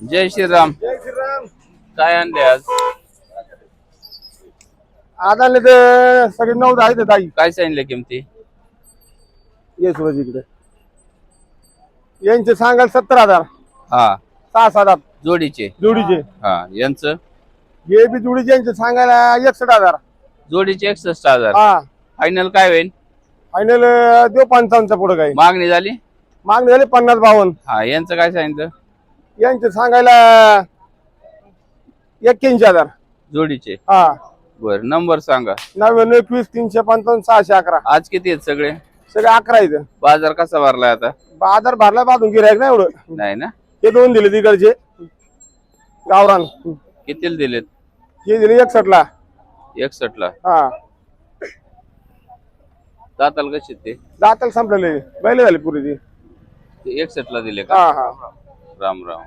जय श्रीराम. जय श्रीराम. काय आणले आज? आज आले तर सगळे नऊ दहा आहेत ताई. काय सांगितले किमती? ये सूरज इकडे. यांचे सांगाल सत्तर हजार. हा. सहा सात आठ जोडीचे? जोडीचे. हा. यांचं? हे बी जोडीचे यांचे सांगायला एकसठ हजार. जोडीचे एकसष्ट हजार. हा. फायनल काय होईल? फायनल देऊ पंचावन्नच्या पुढे काय. मागणी झाली? मागणी झाली पन्नास बावन्न. हा यांचं काय सांगितलं? यांचे सांगायला एक्क्याऐंशी हजार. जोडीचे? हा. बर नंबर सांगा. नव्याण्णव एकवीस तीनशे पंचावन्न सहाशे अकरा. आज किती आहेत सगळे? सगळे अकरा इथं बाजार कसा भरलाय आता? बाजार भरला बाजून गिरायक ना एवढं. नाही ना? हे दोन दिले तिकडचे गावरान. कितीला दिलेत? हे दिले एकसठ ला एकसष्ट ला हा. दाताल कसे ते? दाताला संपलेले. बैल झाले पुरी ती एकसष्ट ला दिले का? हा हा. Ramrão.